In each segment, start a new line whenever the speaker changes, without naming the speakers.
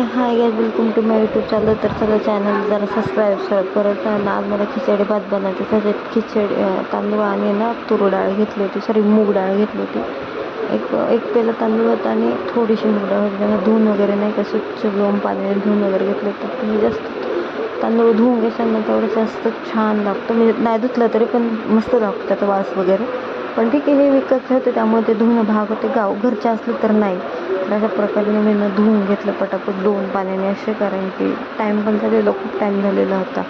Hey hi guys welcome to my YouTube channel तर सगळं channel जरा सबस्क्राईब करत ना आज मला खिचडी भात बनवायची त्याच्यात खिचडी तांदूळ आणि ना तूर डाळ घेतली होती. सॉरी मूग डाळ घेतली होती. एक एक पेला तांदूळ होता आणि थोडीशी मूग डाळ होती. त्यांना धुवून वगैरे नाही का स्वच्छ गरम पाण्याने धुवून वगैरे घेतलं तर तुम्ही जास्त तांदूळ धुवून घेशाल ना तेवढं जास्त छान लागतं. म्हणजे नाही धुतलं तरी पण मस्त लागतं त्याचा वास वगैरे. पण ठीक आहे हे विकत होते त्यामुळे ते धुणं भाग होते. गाव घरचे असले तर नाही. तर अशा प्रकारे मी धुवून घेतलं पटापट दोन पाण्याने असे कारण की टाईम पण झालेला खूप टाईम झालेला होता.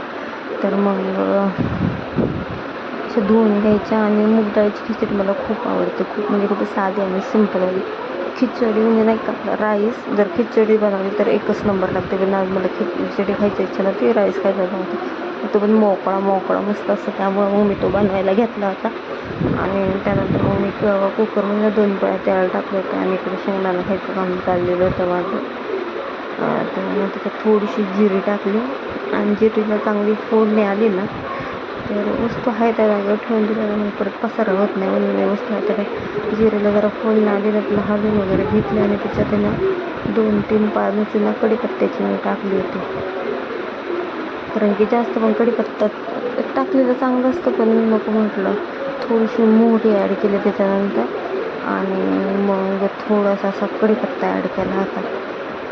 तर मग अं, असे धुवून घ्यायच्या आणि मूग डाळीची खिचडी मला खूप आवडते. खूप म्हणजे खूप साधी आणि सिंपल आली खिचडी म्हणजे नाही का राईस जर खिचडी बनवली तर एकच नंबर लागते. पण मला खिचडी खायची इच्छा नव्हती राईस खायचा नव्हतं तो पण मोकळा मोकळा मस्त असं त्यामुळे मग मी तो बनवायला घेतला होता. आणि त्यानंतर मग मी कुकरमध्ये दोन पळ्या तेल टाकले होते आणि इकडे शेंगदाणा खायचं काम चाललेलं होतं माझं. तर मग त्याच्यात थोडीशी जिरी टाकली. आणि जिरीला चांगली फोडणी आली ना तर वस्तू आहे त्या जागेवर ठेवून दिल्या मग परत पसारा होत नाही म्हणून मी वस्तू आहे त्या जिरेला जरा फोडणी आली ना त्याला वगैरे घेतली आणि त्याच्यात ना दोन तीन पाच ना कडीपत्त्याची मी टाकली होती. कारण की जास्त पण कढीपत्ता टाकलेलं चांगलं असतं पण नको म्हटलं. थोडीशी मोहरी ॲड केली त्याच्यानंतर. आणि मग थोडासा असा कढीपत्ता ॲड केला होता.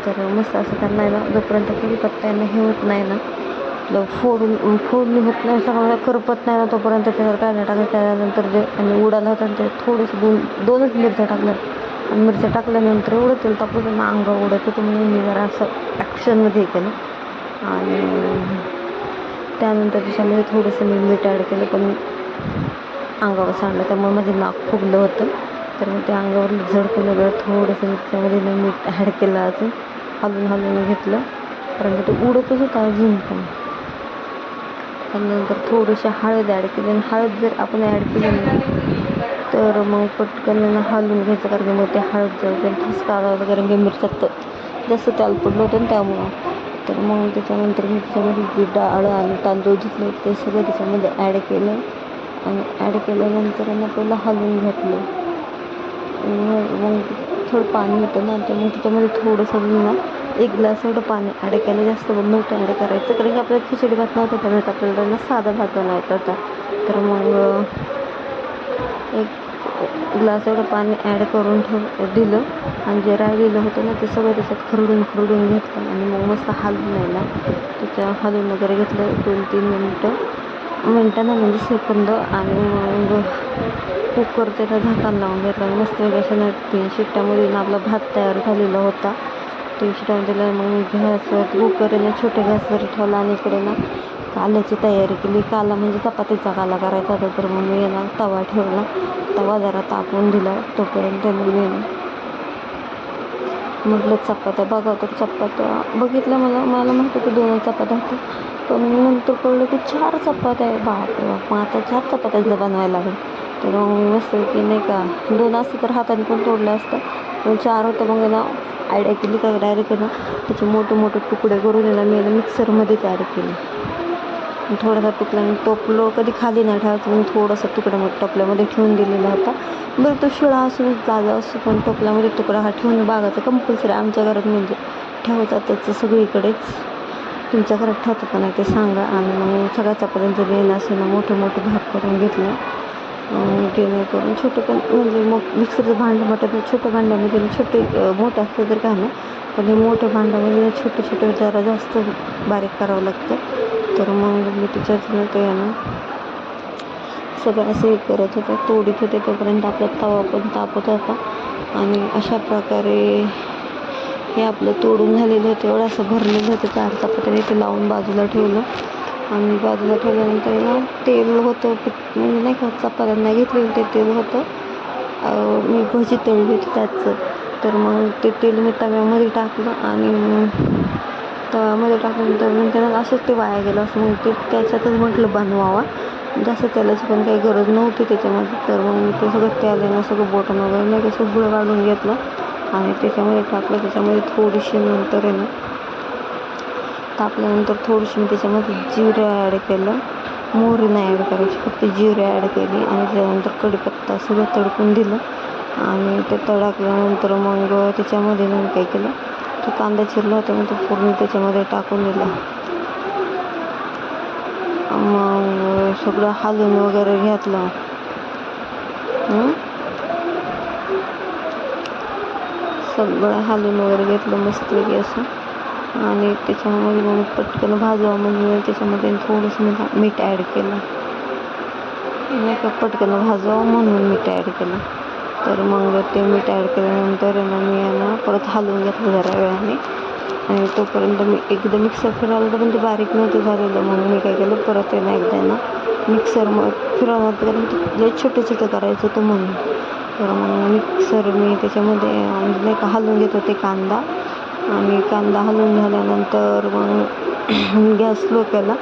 तर मस्त असं त्यांना ना जोपर्यंत कढीपत्त्याने हे होत नाही ना फोडून फोडणी होत नाही सगळं करपत नाही ना तोपर्यंत त्याच्यावर कांदा नाही त्यानंतर जे आणि उडाला होता ते थोडेसे दोन दोनच मिरच्या टाकल्या. आणि मिरच्या टाकल्यानंतर एवढं तेल तापलं त्यांना अंगावर उडत तुम्ही मी जरा असं ॲक्शनमध्ये केलं. आणि त्यानंतर त्याच्यामध्ये थोडंसं मी मीठ ॲड केलं पण अंगावर सांडलं. त्यामुळे माझं नाक फुगलं होतं. तर मग ते अंगावर झडकून वगैरे थोडंसं मी त्याच्यामध्ये मी मीठ ॲड केलं अजून. हलवून हलवून घेतलं. कारण की ते उडतच होता अजून पण. त्यानंतर थोडीशी हळद ॲड केली. आणि हळद जर आपण ॲड केली ना तर मग पटकन हलवून घ्यायचं. कारण की मग ते हळद जर ठसका आला होता कारण की मिरच्यात जास्त तेल पडलं होतं ना त्यामुळं. तर मग त्याच्यानंतर मी त्याच्यामध्ये जी डाळ आणि तांदूळ धुतले ते सगळं त्याच्यामध्ये ॲड केलं. आणि ॲड केल्यानंतर ना पहिलं हलवून घातलं. मग मग थोडं पाणी होतं ना तर मग त्याच्यामध्ये थोडंसं मी ना एक ग्लास एवढं पाणी ॲड केलं. जास्त पण नव्हतं ॲड करायचं कारण की आपल्याला खिचडी भात नव्हता त्यावेळेस आपल्याला साधा भात बनवायचा होता. तर मग ग्लास एवढं पाणी ॲड करून ठेव दिलं आणि जे राहिलेलं होतं ना ते सगळं त्याच्यात खरडून खरडून घेतलं आणि मग मस्त हलवून यायला त्याच्या हलवून वगैरे घेतलं दोन तीन मिनटं. मिनटानं म्हणजे सेकंद आणि मग कुकर त्याला झाकण लावून घेतलं मस्त म्हणजे वेगळ्या अशा तीन शिट्ट्यामध्ये ना आपला भात तयार झालेला होता. तीन शिट्ट्यामध्ये दिलं मग गॅसवर कुकर आहे ना छोट्या गॅसवर ठेवला आणि इकडे ना काल्याची तयारी केली. काला म्हणजे चपातीचा काला करायचा होता तर मग मी यांना तवा ठेवला. तवा जरा तापून दिला तोपर्यंत मग मी म्हटलं चपात्या बघा तर चपात्या. बघितल्या मला मला माहिती होतं दोन चपात्या होत्या. पण नंतर कळलं की चार चपात्या आहे बाप बाप मग आता चार चपात्याचं बनवायला लागेल तर मग मी मस्त की नाही का दोन असतं तर हाताने पण तोडलं असतं. पण चार होतं मग ना आयडिया केली का डायरेक्ट ना त्याचे मोठे मोठे तुकडे करून आहे मी ना मिक्सरमध्ये तयार केले. थोडासा तुकडा टोपलो कधी खाली नाही ठेवायचं म्हणून थोडासा तुकडा टोपल्यामध्ये ठेवून दिलेला होता. बरं तो शिळा असू जागा असू पण टोपल्यामध्ये तुकडा हा ठेवून बागाचा कंपल्सरी आमच्या घरात म्हणजे ठेवतातच सगळीकडेच. तुमच्या घरात ठेवतं का नाही ते सांगा. आणि मग सगळ्याच्यापर्यंत बेन असं ना मोठे मोठे भाग करून घेतलं. जेणेकरून छोटे पण म्हणजे मग मिक्सरचं भांडं म्हटलं छोट्या भांड्यामध्ये छोटे मोठं असतं तर काय नाही. पण हे मोठ्या भांड्यामध्ये छोटे छोटे जरा जास्त बारीक करावं लागतं. तर मग मी त्याच्यात ना ना सगळं असं हे करत होतं. तोडीत होते तोपर्यंत आपला तवा पण तापत होता. आणि अशा प्रकारे हे आपलं तोडून झालेलं होतं. एवढं असं भरलेलं होतं चार चपात्याने ते लावून बाजूला ठेवलं. आणि बाजूला ठेवल्यानंतर ना तेल होतं. म्हणजे नाही का चपात्यांना घेतलेलं ते तेल होतं. मी भजी तळली होती त्याचं. तर मग ते तेल मी तव्यामध्ये टाकलं आणि तव्यामध्ये टाकल्यानंतर मग त्याला असंच ते वाया गेलं असं मग ते त्याच्यातच म्हटलं बनवावा. जास्त तेलाची पण काही गरज नव्हती त्याच्यामध्ये. तर मग मी ते सगळं तेल आहे सगळं बोटन वगैरे नाही का सगळं काढून घेतलं आणि त्याच्यामध्ये टाकलं. त्याच्यामध्ये थोडीशी नंतर आहे ना तापल्यानंतर थोडीशी मी त्याच्यामध्ये जिरं ॲड केलं. मोहरी नाही ॲड करायची फक्त जिरे ॲड केली आणि त्याच्यानंतर कढीपत्ता सगळं तडकून दिलं. आणि ते तडकल्यानंतर मग त्याच्यामध्ये मी काय केलं? थोडासा कांदा चिरला होता मग तो पूर्ण त्याच्यामध्ये टाकून दिला. मग सगळं हालून वगैरे घेतलं. सगळं हालून वगैरे घेतलं मस्तपैकी असं. आणि त्याच्यामध्ये मग पटकन भाजावं म्हणजे त्याच्यामध्ये थोडंसं मी मीठ ॲड केलं. नाही का? पटकन भाजावं म्हणून मीठ ॲड केलं. तर मग ते मीठ ॲड केल्यानंतर ना मी यांना परत हलवून घेतलं जरा वेळाने. आणि तोपर्यंत मी एकदा मिक्सर फिरवलं तर पण ते बारीक नव्हतं झालेलं. म्हणून मी काय केलं परत येणं ना एकदा ना मिक्सर मग फिरवलं कारण ते लय छोटं छोटं करायचं होतं म्हणून. तर मग मिक्सर मी त्याच्यामध्ये नाही का हलवून घेत होते कांदा. आणि कांदा हलवून झाल्यानंतर मग गॅस लो केला.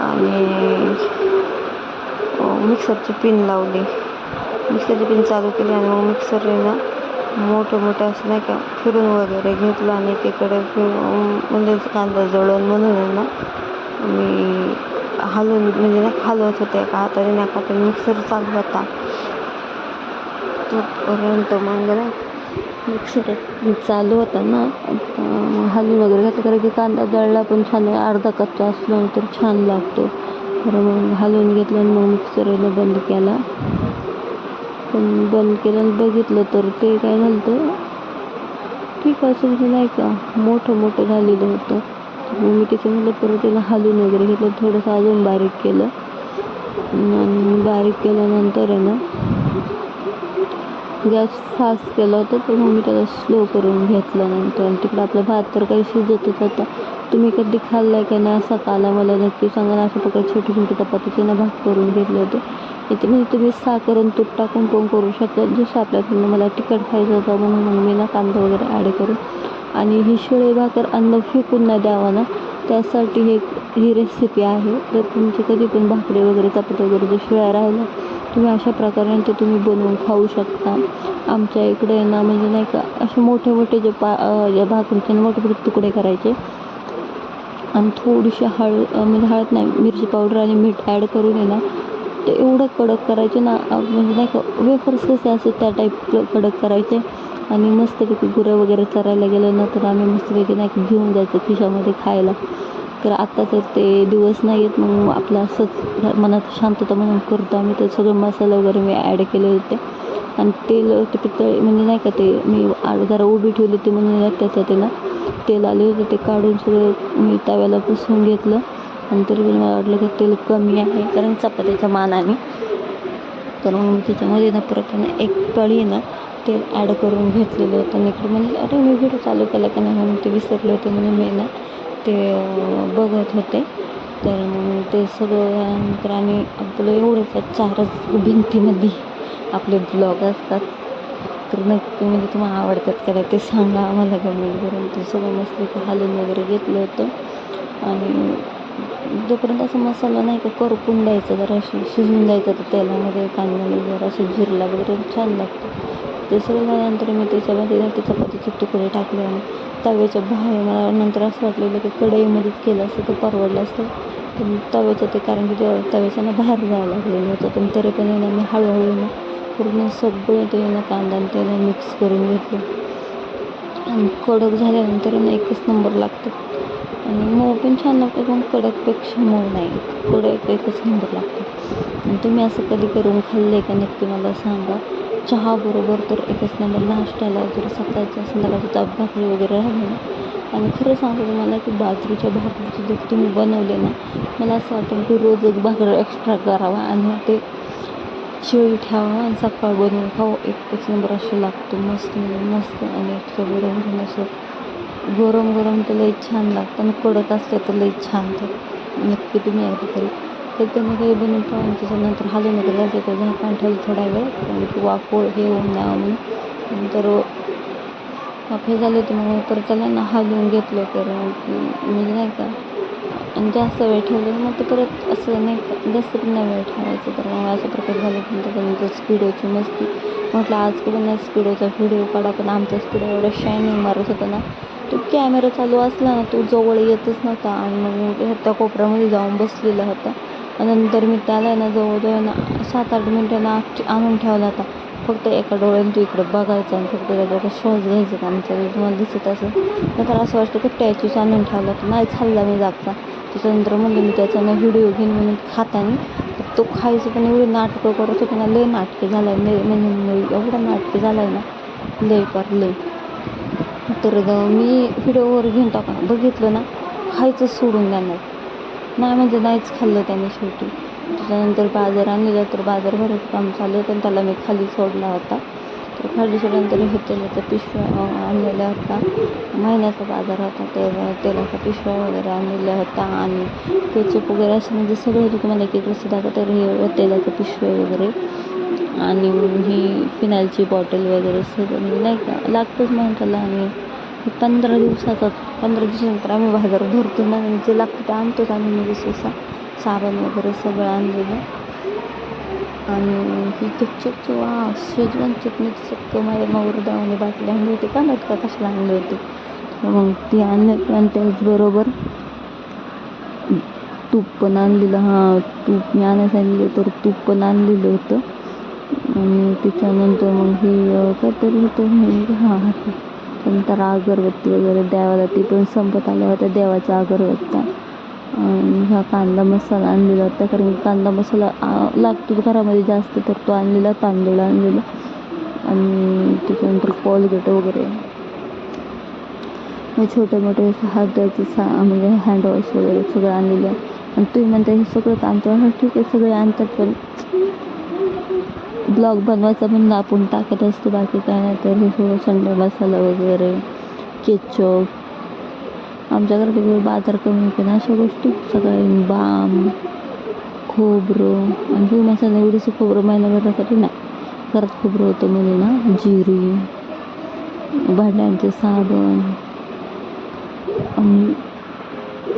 आणि मिक्सरची पिन लावली. मिक्सरची पिन चालू केली आणि मग मिक्सरला मोठं मोठं असं नाही का फिरून वगैरे घेतलं आणि तिकडे फिरून म्हणजे कांदा जळून म्हणून ना मी हलवून म्हणजे नाही हलवत होते एका हाताने नाही का हाताने मिक्सर चालू होता. तोपर्यंत मग मिक्सर चालू होता ना मग हलवून वगैरे घातलं कारण की कांदा जळला पण छान अर्धा कच्चा असला तर छान लागतो. तर मग हलवून घेतलं आणि मग मिक्सरनं बंद केला. पण बंद केलं बघितलं तर ते काय झालं होतं ठीक असं म्हणजे नाही का? मोठं मोठं झालेलं होतं. मग मी त्याच्यामध्ये परत त्याला हलून वगैरे घेतलं थोडंसं अजून बारीक केलं. आणि बारीक केल्यानंतर आहे ना गॅस फास्ट केला होता तर मग मी त्याला स्लो करून घेतल्यानंतर नंतर. आणि तिकडं आपला भात तर काही शिजतच होता. तुम्ही कधी खाल्ला आहे का नाही असा काला मला नक्की सांगा ना. अशा प्रकारे छोटे छोटे चपातीचे ना भात करून घेतले होते. इथे म्हणजे तुम्ही साखर आणि तूप टाकून पण करू शकता. जसं आपल्याकडून मला तिखट खायचं होतं म्हणून मग मी ना कांदा वगैरे ॲड करून आणि ही शिळे भाकर अन्न फेकून नाही द्यावा ना. त्यासाठी हे ही रेसिपी आहे. तर तुमची कधी पण भाकरी वगैरे चपाती वगैरे जर शिळ्या राहिल्या तुम्ही अशा प्रकारे ते तुम्ही बनवून खाऊ शकता. आमच्या इकडे ना म्हणजे नाही का असे मोठे मोठे जे पा भाकरीचे ना मोठे मोठे तुकडे करायचे. आणि थोडीशी हळद म्हणजे हळद नाही मिरची पावडर आणि मीठ ॲड करून आहे ना ते एवढं कडक करायचे ना म्हणजे नाही का वेफर्स कसे असते त्या टाईप कडक करायचे. आणि मस्तपैकी गुरं वगैरे चरायला गेलं ना तर आम्ही मस्तपैकी नाही का घेऊन जायचं खिशामध्ये खायला. तर आत्ता तर ते दिवस नाही आहेत मग आपलं असंच मनात शांतता म्हणून करतो आम्ही. ते सगळे मसाले वगैरे मी ॲड केले होते. आणि तेल ते पितळ म्हणजे नाही का ते मी जरा उभी ठेवली होती म्हणून त्याचं ते ना. तेल आले होते ते काढून सगळं मी तव्याला पुसून घेतलं. आणि तरी पण मला वाटलं की तेल कमी आहे कारण चपात्याच्या मानाने तर मग त्याच्यामध्ये ना परत एक पळी ना तेल ॲड करून घेतलेलं होतं. आणि इकडे म्हणजे अरे मी व्हिडिओ चालू केला का नाही? म्हणून ते विसरले होते म्हणून मी ना ते बघत होते. तर मग ते सगळं नंतर आणि आपलं एवढंच चारच भिंतीमध्ये आपले ब्लॉग असतात. तर नक्की म्हणजे तुम्हाला आवडतात का नाही ते सांगा आम्हाला कमेंट करून. ते सगळं मस्त हालून वगैरे घेतलं होतं. आणि जोपर्यंत असं मसाला नाही का करपून द्यायचा जरा शिजून शिजवून द्यायचं तर तेलामध्ये कांद्यामध्ये जरा असं जिरला वगैरे छान लागतं. ते सगळं झाल्यानंतर मी त्याच्यामध्ये ते चपातीचे तुकडे टाकले आणि तव्याच्या बाहेर मला नंतर असं वाटलेलं की कढईमध्येच केलं असतं तर परवडलं असतं. पण तव्याचं ते कारण की ते तव्याच्या ना बाहेर जायला लागलेलं होतं पण तरी पण येणं मी हळूहळू ना पूर्ण सगळं ते ना कांदा आणि त्याला मिक्स करून घेतलं. आणि कडक झाल्यानंतर ना एकच नंबर लागतो. आणि मऊ पण छान लागतं पण कडकपेक्षा मऊ नाही. कडक एकच नंबर लागतो आणि तुम्ही असं कधी करून खाल्ले का नक्की मला सांगा. चहा बरोबर तर एकच नंबर नाश्त्याला जर सकाळचं संध्याकाळचं ताप भाकरी वगैरे राहिली ना. आणि खरं सांगतो तुम्हाला की बाजरीच्या भाकरीचे जर तुम्ही बनवले ना मला असं वाटेल की रोज एक भाकर एक्स्ट्रा करावा आणि ते शिळी ठेवा आणि सकाळ बनवून खाऊ एकच नंबर असं लागतो. मस्त म्हणजे मस्त आणि इतकं गरम असं गरम गरम तर लई छान लागतं आणि कडक असतं तर लई छान तर नक्की तुम्ही एकदा तरी. तर त्यांनी काही बनवून पाहून त्याच्यानंतर हलवून वगैरे जायचं तर झाकण ठेवलं थोडा वेळ कारण की वाफोळ हे होऊन द्या म्हणून. नंतर हे झाले तर मग परत त्याला ना हलवून घेतलं तर म्हणजे नाही का आणि जास्त वेळ ठेवलं मग ते परत असं नाही का जास्त पण नाही वेळ ठेवायचं. तर मग अशा प्रकारे झालं पण त्याच्यानंतर स्पीडोची मस्ती. म्हटलं आज नाही स्पीडोचा व्हिडिओ काढा पण आमचा स्पीडो एवढा शायनिंग मारत होता ना. तो कॅमेरा चालू असला ना तो जवळ येतच नव्हता. आणि मग त्या कोपऱ्यामध्ये जाऊन बसलेला होता. आणि नंतर मी त्याला ना जवळजवळ ना सात आठ मिनटांना आणून ठेवला होता. फक्त एका डोळ्याने तू इकडे बघायचं आणि फक्त त्या डोक्यात श्वास घ्यायचा का आमच्या तुम्हाला दिसत असेल. तर असं वाटतं की टॅचूस आणून ठेवला तर नाही खाल्ला मी जागचा. त्याच्यानंतर म्हणलं मी त्याच्यानं व्हिडिओ घेईन म्हणून खातानी तो खायचं पण एवढी नाटकं करत होते ना लय नाटके झालं आहे म्हणजे एवढं नाटके आहे ना लय पर लय. तर मी व्हिडिओवर घेऊन टाका बघितलं ना खायचं सोडून देणार. नाही म्हणजे नाहीच खाल्लं त्याने शेवटी. त्याच्यानंतर बाजार आणलेला तर बाजार काम चालू होतं आणि त्याला मी खाली सोडला होता. तर खाली सोडल्यानंतर हे तेलाचा पिशव्या आणलेला आणलेल्या महिन्याचा बाजार होता ते तेलाचा पिशव्या वगैरे आणलेल्या होता आणि केचप वगैरे असं म्हणजे सगळं होतं तुम्हाला एक एक वस्तू दाखवतं. तर हे तेलाचं पिशव्या वगैरे आणि ही फिनाईलची बॉटल वगैरे सगळं म्हणजे नाही का लागतंच म्हणून त्याला आणि की पंधरा दिवसाचा पंधरा दिवसानंतर आम्ही बाजार भरतो ना आणि जे लागतं ते आणतोच आम्ही म्हणजे सहसा. साबण वगैरे सगळं आणलेलं. आणि ही केचपची वा शेजवान चटणीची चक्क माझ्या नवरदेवाने बाटली आणली होती. का माहीत का कशाला आणली होती? मग ती आणली आणि त्याचबरोबर तूप पण आणलेलं. हां तूप मी आणायला सांगितलं तर तूप पण आणलेलं होतं. आणि त्याच्यानंतर मग हे काहीतरी होतं हां. नंतर अगरबत्ती वगैरे देवाला ती पण संपत आल्या होत्या देवाच्या अगरबत्त्या आणि हा कांदा मसाला आणलेला होता. कारण की कांदा मसाला लागतो घरामध्ये जास्त तर तो आणलेला तांदूळ आणलेला आणि त्याच्यानंतर कोलगेट वगैरे. मग छोटे मोठे असं हात धुवायचे सा म्हणजे हँडवॉश वगैरे सगळं आणलेलं. आहे आणि तुम्ही म्हणता हे सगळं तर आमच्या ठीक आहे सगळे आणतात पण ब्लॉग बनवायचा म्हणून आपण टाकत असतो. बाकी काय नाही तर हे संडे मसाला वगैरे केचप. आमच्या घरात वेगवेगळे बाजार कमी होते ना अशा गोष्टी. सगळ्या बाम खोबरं आणि हे मसाला एवढंसं खोबरं महिनाभरासाठी नाही. घरात खोबरं होतं म्हणून ना. जिरी भांड्यांचे साबण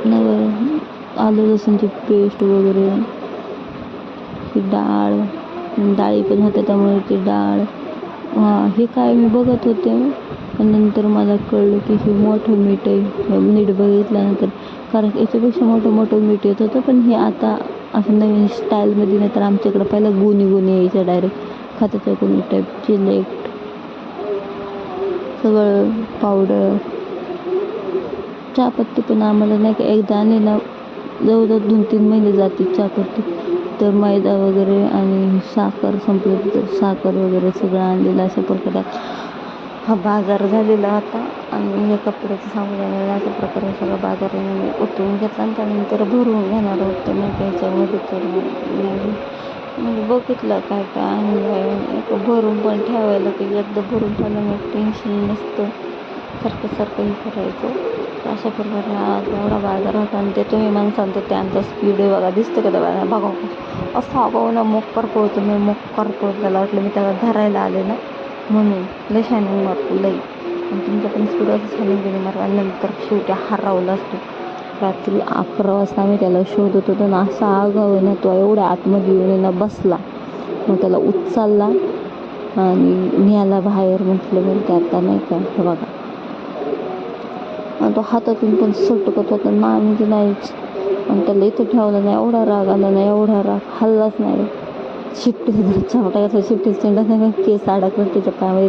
नवर आलं लसूणची पेस्ट वगैरे डाळ. डाळी पण होत्या त्यामुळे ती डाळ हे काय मी बघत होते. पण नंतर मला कळलं की हे मोठं मीठ आहे. नीट बघितल्यानंतर कारण याच्यापेक्षा मोठं मोठं मीठ येत होतं पण हे आता असं नवीन स्टाईलमध्ये नाही तर आमच्याकडं पहिलं गुणी गुणी यायचं डायरेक्ट. खताच्या गुणी टाईप चिलेक्ट सगळं पावडर चहापत्ती पण आम्हाला नाही का एकदा आणली ना जवळजवळ दोन तीन महिने जाते चहापत्ती. तर मैदा वगैरे आणि साखर संपली तर साखर वगैरे सगळं आणलेलं अशा प्रकारे. हा बाजार झालेला होता आणि हे कपड्याचं सामान अशा प्रकारे सगळं बाजार उतरून घेतला आणि त्यानंतर भरून घेणार होतं मी त्याच्यामध्ये तर म्हणजे बघितलं काय काय आणलं भरून पण ठेवायला की एकदा भरून ठेवलं मग टेन्शन नसतं. सारखं सारखं हे करायचं. अशा प्रकारे हा एवढा बाजार होता आणि ते तुम्ही माणसाल तर त्यांचा स्पीड बघा दिसतं का त्या बाजार बघा. असं अगाऊ ना मोक्कर पळतो मी मोक्कर पळतो त्याला वाटलं मी त्याला धरायला आले ना. म्हणून लय शायनिंग मारतो लई आणि तुमचं पण स्पीड असं शायनिंग गेली मारला आणि नंतर शेवटी हरवला असतो. रात्री अकरा वाजता आम्ही त्याला शोधत होतो ना असा आगाव ना तो एवढ्या आतमध्ये येऊन ना बसला. मग त्याला उचलला आणि मिळाला बाहेर म्हटलं मग आता नाही का? हे बघा. आणि तो हातातून पण सटकत होता. ना म्हणजे नाहीच आणि त्याला इथं ठेवलं नाही एवढा राग आला नाही एवढा राग हल्लाच नाही. शिफ्टी चावटा घातला शिफ्टी स्टँड केस अडकलं त्याच्या पायामध्ये